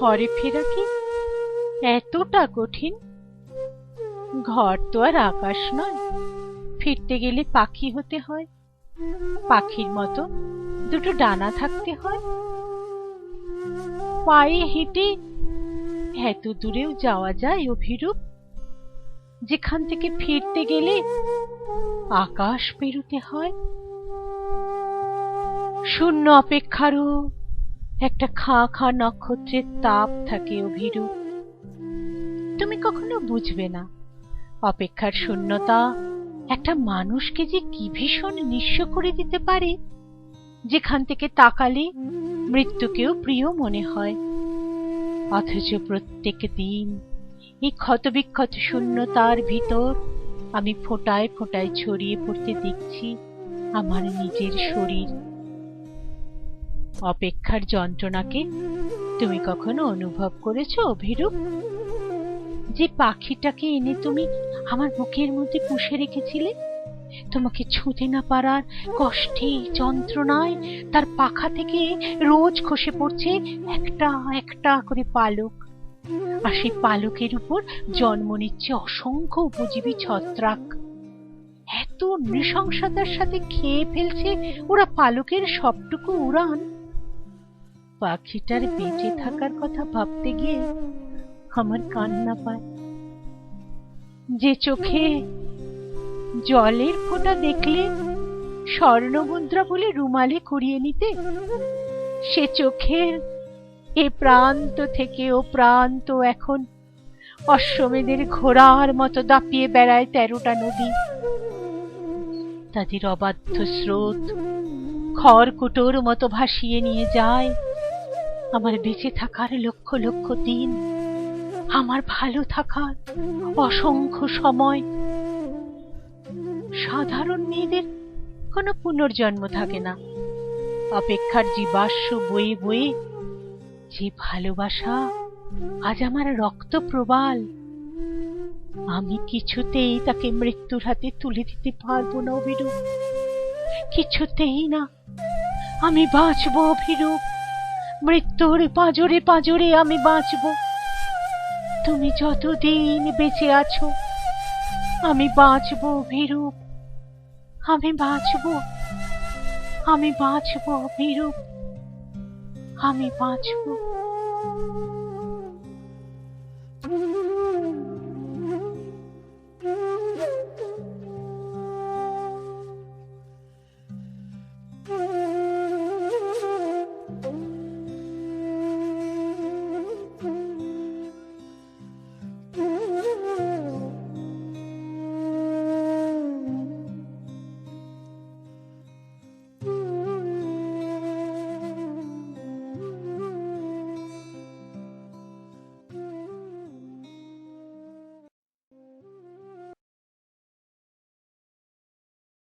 ঘরে ফেরা কি? এতটা কঠিন? ঘর তো আর আকাশ নয়। ফিরতে গেলে পাখি হতে হয়। পাখির মতো দুটো ডানা থাকতে হয়। পায়ে হেঁটে এত দূরেও যাওয়া যায় অভিরূপ? যেখান থেকে ফিরতে গেলে আকাশ পেরুতে হয়। শূন্য অপেক্ষারও একটা খা খা নক্ষত্রের তাপ থাকে অভিরূপ তুমি কখনো বুঝবে না। অপেক্ষার শূন্যতা একটা মানুষকে যে কি ভীষণ নিঃস্ব করে দিতে পারে। যেখান থেকে তাকালে মৃত্যুকেও প্রিয় মনে হয়। অথচ প্রত্যেক দিন এই ক্ষতবিক্ষত শূন্যতার ভিতর আমি ফোটায় ফোটায় ছড়িয়ে পড়তে দেখছি আমার নিজের শরীর। অপেক্ষার যন্ত্রণাকে তুমি কখনো অনুভব করেছ, অভিরূপ? যে পাখিটাকে এনে তুমি আমার বুকের মধ্যে পুষে রেখেছিলে? তোমাকে ছুঁতে না পারার কষ্টে, যন্ত্রণায় তার পাখা থেকে রোজ খসে পড়ছে একটা একটা করে পালক। আর সেই পালকের উপর জন্ম নিচ্ছে অসংখ্য উপজীবী ছত্রাক। এত নৃশংসতার সাথে খেয়ে ফেলছে ওরা পালকের সবটুকু উড়ান। পাখিটার বেঁচে থাকার কথা ভাবতে গিয়ে আমার কান্না পায়। যে চোখে জলের ফোঁটা দেখলে স্বর্ণমুদ্রা বলে রুমালে করিয়ে নিতে, সে চোখের এ প্রান্ত থেকে ও প্রান্ত এখন অশ্বমেধের ঘোড়ার মতো দাপিয়ে বেড়ায় তেরোটা নদী। তাদের অবাধ্য স্রোত খড়কুটোর মতো ভাসিয়ে নিয়ে যায় আমার বেঁচে থাকার লক্ষ লক্ষ দিন, আমার ভালো থাকার অসংখ্য সময়। সাধারণ মেয়েদের কোনো পুনর্জন্ম থাকে না। অপেক্ষার জীবাশ্ম বয়ে বয়ে যে ভালোবাসা আজ আমার রক্ত প্রবাল, আমি কিছুতেই তাকে মৃত্যুর হাতে তুলে দিতে পারব না অভিরূপ। কিছুতেই না, আমি বাঁচবো অভিরূপ। মৃত্যুর পাঁজরে পাঁজরে আমি বাঁচব। তুমি যতদিন বেঁচে আছো, আমি বাঁচব ভীরূপ আমি বাঁচব আমি বাঁচব ভীরূপ আমি বাঁচব।